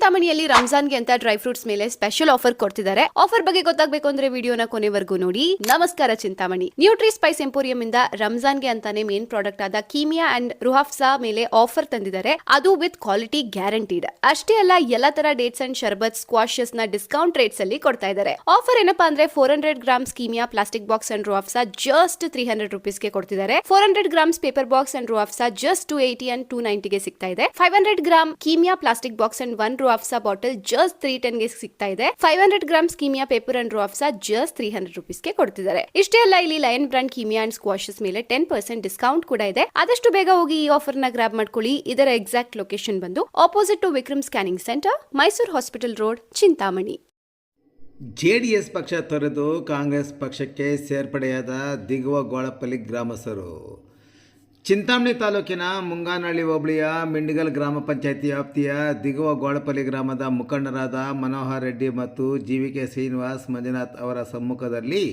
ಚಿಂತಾಮಣಿಯಲ್ಲಿ ರಂಜಾನ್ಗೆ ಅಂತ dry fruits ಮೇಲೆ ಸ್ಪೆಷಲ್ ಆಫರ್ ಕೊಡ್ತಿದ್ದಾರೆ. ಆಫರ್ ಬಗ್ಗೆ ಗೊತ್ತಾಗಬೇಕು ಅಂದ್ರೆ ವಿಡಿಯೋನ ಕೊನೆವರೆಗೂ ನೋಡಿ. ನಮಸ್ಕಾರ ಚಿಂತಾಮಣಿ. ನ್ಯೂಟ್ರಿ ಸ್ಪೈಸ್ ಎಂಪೋರಿಯಂ ಇಂದ ರಂಜಾನ್ಗೆ ಅಂತಾನೆ ಮೇನ್ ಪ್ರಾಡಕ್ಟ್ ಆದ ಕೀಮಿಯಾ ಅಂಡ್ ರುಹಾಫ್ಸಾ ಮೇಲೆ ಆಫರ್ ತಂದಿದ್ದಾರೆ. ಅದು ವಿತ್ ಕ್ವಾಲಿಟಿ ಗ್ಯಾರಂಟಿಡ್ ಅಷ್ಟೇ ಅಲ್ಲ, ಎಲ್ಲಾ ತರ ಡೇಟ್ಸ್ ಅಂಡ್ ಶರ್ಬತ್ ಸ್ಕ್ವಾಶಸ್ನ ಡಿಸ್ಕೌಂಟ್ ರೇಟ್ಸ್ ಅಲ್ಲಿ ಕೊಡ್ತಾ ಇದ್ದಾರೆ. ಆಫರ್ ಏನಪ್ಪಾ ಅಂದ್ರೆ four hundred grams Kimia plastic box and Roohafza just three hundred ರುಪೀಸ್ಗೆ ಕೊಡ್ತಿದ್ದಾರೆ. Four hundred grams paper box and Roohafza just two eighty and two ನೈಂಟಿಗೆ ಸಿಗ್ತಾ ಇದೆ. Five hundred gram Kimia plastic box and one Roohafza bottle just three ಟೆನ್ಗೆ ಸಿಗ್ತಾ ಇದೆ. Five hundred grams Kimia paper and Roohafza just three hundred ರುಪೀಸ್ಗೆ ಕೊಡ್ತಿದ್ದಾರೆ. ಇಷ್ಟೇ ಅಲ್ಲ, ಇಲ್ಲಿ Lion brand Kimia and squashes ಮೇಲೆ ten percent discount ಕೂಡ ಇದೆ. ಆದಷ್ಟು ಬೇಗ ಹೋಗಿ ಈ ಆಫರ್ನ ಗ್ರಾಬ್ ಮಾಡ್ಕೊಳ್ಳಿ. ಇದರ ಎಕ್ಸಾಕ್ಟ್ ಲೊಕೇಶನ್ ಬಂದು opposite to Vikram scanning centre Mysore hospital road Chintamani J D S ಪಕ್ಷ ತೊರೆದು ಕಾಂಗ್ರೆಸ್ ಪಕ್ಷಕ್ಕೆ ಸೇರ್ಪಡೆಯಾದ ದಿಗುವ ಗೋಳಪಲ್ಲಿ ಗ್ರಾಮಸ್ಥರು. ಚಿಂತಾಮಣಿ ತಾಲೂಕಿನ ಮುಂಗಾನಹಳ್ಳಿ ಹೋಬಳಿಯ ಮಿಂಡಿಗಲ್ ಗ್ರಾಮ ಪಂಚಾಯತಿ ವ್ಯಾಪ್ತಿಯ ದಿಗುವ ಗೋಳಪಲ್ಲಿ ಗ್ರಾಮದ ಮುಖಂಡರಾದ ಮನೋಹರ್ ರೆಡ್ಡಿ ಮತ್ತು G V K Srinivas Manjunath ಅವರ ಸಮ್ಮುಖದಲ್ಲಿ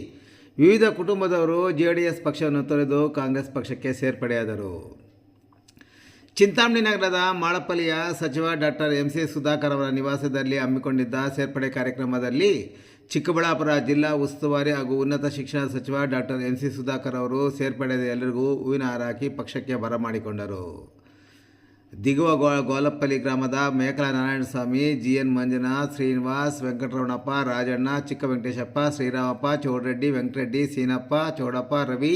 ವಿವಿಧ ಕುಟುಂಬದವರು ಜೆ ಡಿ ಎಸ್ ಪಕ್ಷವನ್ನು ತೊರೆದು ಕಾಂಗ್ರೆಸ್ ಪಕ್ಷಕ್ಕೆ ಸೇರ್ಪಡೆಯಾದರು. ಚಿಂತಾಮಣಿ ನಗರದ ಮಾಳಪಲ್ಲಿಯ ಸಚಿವ ಡಾಕ್ಟರ್ ಎಂ ಸಿ ಸುಧಾಕರ್ ಅವರ ನಿವಾಸದಲ್ಲಿ ಹಮ್ಮಿಕೊಂಡಿದ್ದ ಸೇರ್ಪಡೆ ಕಾರ್ಯಕ್ರಮದಲ್ಲಿ ಚಿಕ್ಕಬಳ್ಳಾಪುರ ಜಿಲ್ಲಾ ಉಸ್ತುವಾರಿ ಹಾಗೂ ಉನ್ನತ ಶಿಕ್ಷಣ ಸಚಿವ ಡಾಕ್ಟರ್ ಎಂ ಸಿ ಸುಧಾಕರ್ ಅವರು ಸೇರ್ಪಡೆದ ಎಲ್ಲರಿಗೂ ಹೂವಿನ ಹಾರ ಹಾಕಿ ಪಕ್ಷಕ್ಕೆ ಬರಮಾಡಿಕೊಂಡರು. ದಿಗುವ ಗೋ ಗೋಲಪ್ಪಲ್ಲಿ ಗ್ರಾಮದ ಮೇಕಲ ನಾರಾಯಣಸ್ವಾಮಿ ಜಿ ಎನ್ ಮಂಜುನಾಥ್, ಶ್ರೀನಿವಾಸ್, ವೆಂಕಟರಮಣಪ್ಪ, ರಾಜಣ್ಣ ಚಿಕ್ಕ ವೆಂಕಟೇಶಪ್ಪ ಶ್ರೀರಾಮಪ್ಪ, ಚೌಡರೆಡ್ಡಿ, ವೆಂಕಟರೆಡ್ಡಿ, ಸೀನಪ್ಪ, ಚೌಡಪ್ಪ, ರವಿ,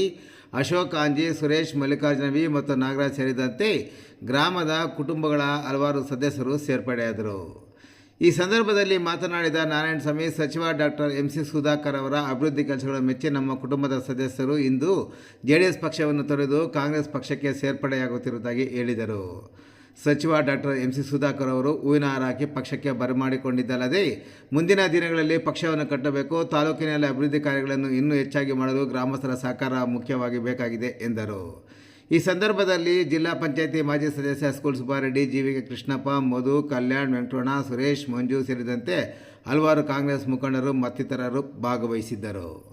ಅಶೋಕ್ ಆಂಜಿ, ಸುರೇಶ್ ಮಲ್ಲಿಕಾರ್ಜುನವಿ ಮತ್ತು ನಾಗರಾಜ್ ಸೇರಿದಂತೆ ಗ್ರಾಮದ ಕುಟುಂಬಗಳ ಹಲವಾರು ಸದಸ್ಯರು ಸೇರ್ಪಡೆಯಾದರು. ಈ ಸಂದರ್ಭದಲ್ಲಿ ಮಾತನಾಡಿದ ನಾರಾಯಣಸ್ವಾಮಿ ಸಚಿವ ಡಾಕ್ಟರ್ ಎಂ ಸಿ ಸುಧಾಕರ್ ಅವರ ಅಭಿವೃದ್ಧಿ ಕೆಲಸಗಳ ಮೆಚ್ಚಿ ನಮ್ಮ ಕುಟುಂಬದ ಸದಸ್ಯರು ಇಂದು ಜೆಡಿಎಸ್ ಪಕ್ಷವನ್ನು ತೊರೆದು ಕಾಂಗ್ರೆಸ್ ಪಕ್ಷಕ್ಕೆ ಸೇರ್ಪಡೆಯಾಗುತ್ತಿರುವುದಾಗಿ ಹೇಳಿದರು. ಸಚಿವ ಡಾಕ್ಟರ್ ಎಂ ಸಿ ಸುಧಾಕರ್ ಅವರು ಹೂವಿನ ಹಾರ ಹಾಕಿ ಪಕ್ಷಕ್ಕೆ ಬರಮಾಡಿಕೊಂಡಿದ್ದಲ್ಲದೆ ಮುಂದಿನ ದಿನಗಳಲ್ಲಿ ಪಕ್ಷವನ್ನು ಕಟ್ಟಬೇಕು, ತಾಲೂಕಿನಲ್ಲಿ ಅಭಿವೃದ್ಧಿ ಕಾರ್ಯಗಳನ್ನು ಇನ್ನೂ ಹೆಚ್ಚಾಗಿ ಮಾಡಲು ಗ್ರಾಮಸ್ಥರ ಸಹಕಾರ ಮುಖ್ಯವಾಗಿ ಬೇಕಾಗಿದೆ ಎಂದರು. ಈ ಸಂದರ್ಭದಲ್ಲಿ ಜಿಲ್ಲಾ ಪಂಚಾಯಿತಿ ಮಾಜಿ ಸದಸ್ಯ school Subbareddy G V Krishnappa, Madhu, Kalyan ವೆಂಕಟೋಣ Suresh, Manju ಸೇರಿದಂತೆ ಹಲವಾರು ಕಾಂಗ್ರೆಸ್ ಮುಖಂಡರು ಮತ್ತಿತರರು ಭಾಗವಹಿಸಿದ್ದರು.